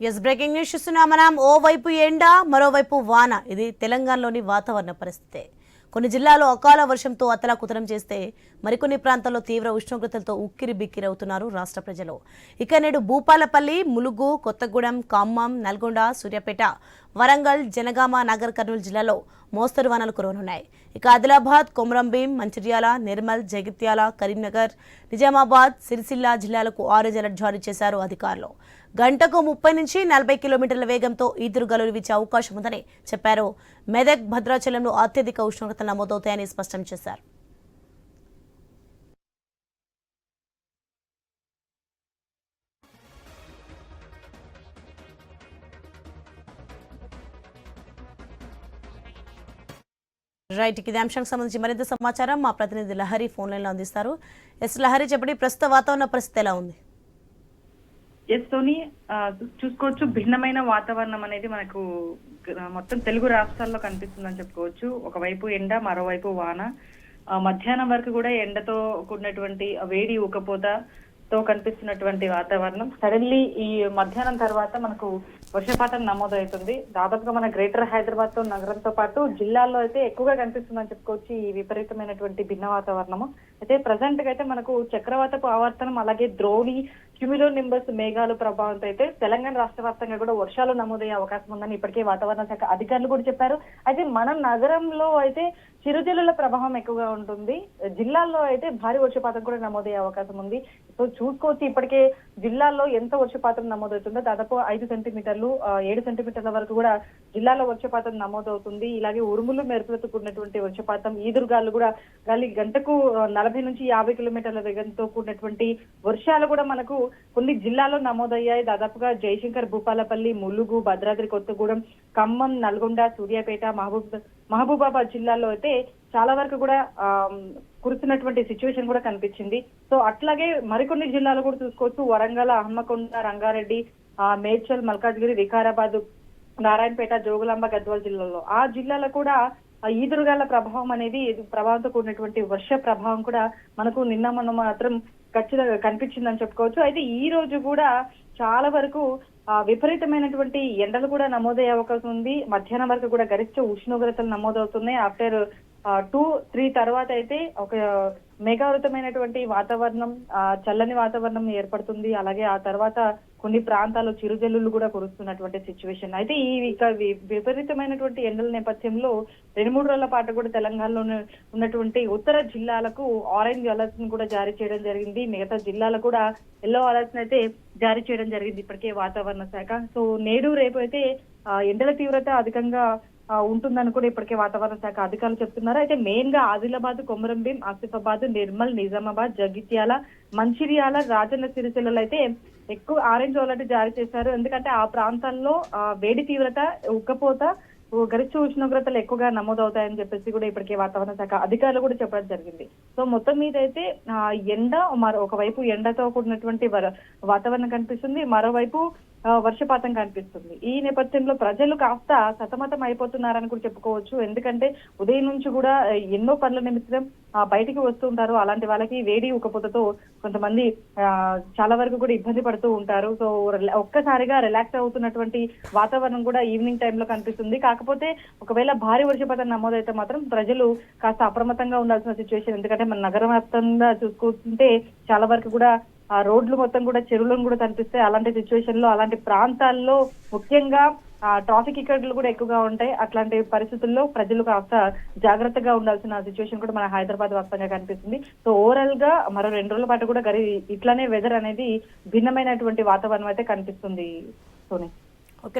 Yes breaking news చూస్తున్నాం మనం ఓవైపు ఎండ మరోవైపు వాన. ఇది తెలంగాణలోని వాతావరణ పరిస్థితి. కొన్ని జిల్లాలో అకాల వర్షంతో అతలాకుతలం చేస్తే మరికొన్ని ప్రాంతాల్లో తీవ్ర ఉష్ణోగ్రతలతో ఉక్కిరి బిక్కిరవుతున్నారు రాష్ట్ర ప్రజలు. ఇక నేడు భూపాలపల్లి ములుగు కొత్తగూడెం ఖమ్మం నల్గొండ సూర్యాపేట వరంగల్ జనగామ నగర్ కర్నూలు జిల్లాలో మోస్తరు వానలు కురవనున్నాయి. ఇక ఆదిలాబాద్ కొమరంభీం మంచిర్యాల నిర్మల్ జగిత్యాల కరీంనగర్ నిజామాబాద్ సిరిసిల్ల జిల్లాలకు ఆరెంజ్ అలర్ట్ జారీ చేశారు అధికారులు. గంటకు ముప్పై నుంచి నలభై కిలోమీటర్ల వేగంతో ఈదురు గలులు వీచే అవకాశం ఉందని చెప్పారు. మెదక్ భద్రాచలంలో అత్యధిక ఉష్ణోగ్రతలు నమోదవుతాయని స్పష్టం చేశారు. రైట్ ఇది అంశానికి సంబంధించి మరింత సమాచారం మా ప్రతినిధి లహరి ఫోన్ లైన్లో అందిస్తారు. ఎస్ లహరి చెప్పండి ప్రస్తుత వాతావరణ పరిస్థితి ఎలా ఉంది? ఎస్ తోని చూసుకోవచ్చు భిన్నమైన వాతావరణం అనేది మనకు మొత్తం తెలుగు రాష్ట్రాల్లో కనిపిస్తుందని చెప్పుకోవచ్చు. ఒకవైపు ఎండ మరోవైపు వాన. మధ్యాహ్నం వరకు కూడా ఎండతో కూడినటువంటి వేడి ఉకపోత తో కనిపిస్తున్నటువంటి వాతావరణం. సడన్లీ ఈ మధ్యాహ్నం తర్వాత మనకు వర్షపాతం నమోదవుతుంది. దాదాపుగా మన గ్రేటర్ హైదరాబాద్తో నగరంతో పాటు జిల్లాల్లో అయితే ఎక్కువగా కనిపిస్తుందని చెప్పుకోవచ్చు ఈ విపరీతమైనటువంటి భిన్న వాతావరణము. అయితే ప్రజెంట్గా అయితే మనకు చక్రవాతపు ఆవర్తనం అలాగే ద్రోణి క్యూమిలో నింబస్ మేఘాలు ప్రభావంతో అయితే తెలంగాణ రాష్ట్ర వ్యాప్తంగా కూడా వర్షాలు నమోదయ్యే అవకాశం ఉందని ఇప్పటికే వాతావరణ శాఖ అధికారులు కూడా చెప్పారు. అయితే మన నగరంలో అయితే చిరుజల్లుల ప్రభావం ఎక్కువగా ఉంటుంది. జిల్లాల్లో అయితే భారీ వర్షపాతం కూడా నమోదయ్యే అవకాశం ఉంది. సో చూసుకోవచ్చు ఇప్పటికే జిల్లాల్లో ఎంత వర్షపాతం నమోదవుతుందో. దాదాపు ఐదు సెంటీమీటర్లు ఏడు సెంటీమీటర్ల వరకు కూడా జిల్లాలో వర్షపాతం నమోదవుతుంది. ఇలాగే ఉరుములు మెరుపులతో కూడినటువంటి వర్షపాతం ఈదురుగాలు కూడా గాలి గంటకు నలభై నుంచి యాభై కిలోమీటర్ల వేగంతో కూడినటువంటి వర్షాలు కూడా మనకు కొన్ని జిల్లాలో నమోదయ్యాయి. దాదాపుగా జయశంకర్ భూపాలపల్లి ములుగు భద్రాద్రి కొత్తగూడెం ఖమ్మం నల్గొండ సూర్యాపేట మహబూబ్ మహబూబాబాద్ జిల్లాలో అయితే చాలా వరకు కూడా ఆ, కురుస్తున్నటువంటి సిచ్యువేషన్ కూడా కనిపించింది. సో అట్లాగే మరికొన్ని జిల్లాలు కూడా చూసుకోవచ్చు. వరంగల్ హన్మకొండ రంగారెడ్డి ఆ, మేడ్చల్ మల్కాజ్గిరి వికారాబాద్ నారాయణపేట జోగులాంబ గద్వాల జిల్లాలో ఆ జిల్లాలో కూడా ఈదురుగాల ప్రభావం అనేది ప్రభావంతో కూడినటువంటి వర్ష ప్రభావం కూడా మనకు నిన్న మొన్న మాత్రం ఖచ్చితంగా కనిపించిందని చెప్పుకోవచ్చు. అయితే ఈ రోజు కూడా చాలా వరకు ఆ, విపరీతమైనటువంటి ఎండలు కూడా నమోదయ్యే అవకాశం ఉంది. మధ్యాహ్నం వరకు కూడా గరిష్ట ఉష్ణోగ్రతలు నమోదవుతున్నాయి. ఆఫ్టర్ టూ త్రీ తర్వాత అయితే ఒక మేఘావృతమైనటువంటి వాతావరణం ఆ, చల్లని వాతావరణం ఏర్పడుతుంది. అలాగే ఆ తర్వాత కొన్ని ప్రాంతాల్లో చిరుజల్లులు కూడా కురుస్తున్నటువంటి సిచ్యువేషన్ అయితే ఈ విపరీతమైనటువంటి ఎండల నేపథ్యంలో రెండు మూడు రోజుల పాటు కూడా తెలంగాణలో ఉన్నటువంటి ఉత్తర జిల్లాలకు ఆరెంజ్ అలర్ట్ని కూడా జారీ చేయడం జరిగింది. మిగతా జిల్లాలకు కూడా ఎల్లో అలర్ట్ అయితే జారీ చేయడం జరిగింది ఇప్పటికే వాతావరణ శాఖ. సో నేడు రేపు అయితే ఆ, ఎండల తీవ్రత అధికంగా ఉంటుందని కూడా ఇప్పటికే వాతావరణ శాఖ అధికారులు చెప్తున్నారు. అయితే మెయిన్గా ఆదిలాబాద్ కొమరంభీం ఆసిఫాబాద్ నిర్మల్ నిజామాబాద్ జగిత్యాల మంచిర్యాల రాజన్న సిరిసిల్లలో అయితే ఎక్కువ ఆరెంజ్ అలర్ట్ జారీ చేశారు. ఎందుకంటే ఆ ప్రాంతాల్లో ఆ, వేడి తీవ్రత ఉక్కపోత గరిష్ట ఉష్ణోగ్రతలు ఎక్కువగా నమోదవుతాయని చెప్పేసి కూడా ఇప్పటికే వాతావరణ శాఖ అధికారులు కూడా చెప్పడం జరిగింది. సో మొత్తం మీద అయితే ఆ, ఎండ మరో ఒకవైపు ఎండతో కూడినటువంటి వాతావరణం కనిపిస్తుంది. మరోవైపు వర్షపాతం కనిపిస్తుంది. ఈ నేపథ్యంలో ప్రజలు కాస్త సతమతం అయిపోతున్నారని కూడా చెప్పుకోవచ్చు. ఎందుకంటే ఉదయం నుంచి కూడా ఎన్నో పనుల నిమిత్తం ఆ, బయటికి వస్తూ ఉంటారు. అలాంటి వాళ్ళకి వేడి ఉకపోతతో కొంతమంది ఆ, చాలా వరకు కూడా ఇబ్బంది పడుతూ ఉంటారు. సో ఒక్కసారిగా రిలాక్స్ అవుతున్నటువంటి వాతావరణం కూడా ఈవినింగ్ టైంలో కనిపిస్తుంది. కాకపోతే ఒకవేళ భారీ వర్షపాతం నమోదైతే మాత్రం ప్రజలు కాస్త అప్రమత్తంగా ఉండాల్సిన సిచ్యువేషన్. ఎందుకంటే మన నగరం వ్యాప్తంగా చూసుకుంటే చాలా వరకు కూడా ఆ రోడ్లు మొత్తం కూడా చెరువులను కూడా కనిపిస్తాయి అలాంటి సిచ్యువేషన్లో అలాంటి ప్రాంతాల్లో ముఖ్యంగా ఆ ట్రాఫిక్ ఇక్కడ్లు కూడా ఎక్కువగా ఉంటాయి. అట్లాంటి పరిస్థితుల్లో ప్రజలు కాస్త జాగ్రత్తగా ఉండాల్సిన సిచ్యువేషన్ కూడా మన హైదరాబాద్ వ్యాప్తంగా కనిపిస్తుంది. సో ఓవరాల్గా మరో రెండు రోజుల పాటు కూడా గరి ఇట్లానే వెదర్ అనేది భిన్నమైనటువంటి వాతావరణం అయితే కనిపిస్తుంది సోని. ఓకే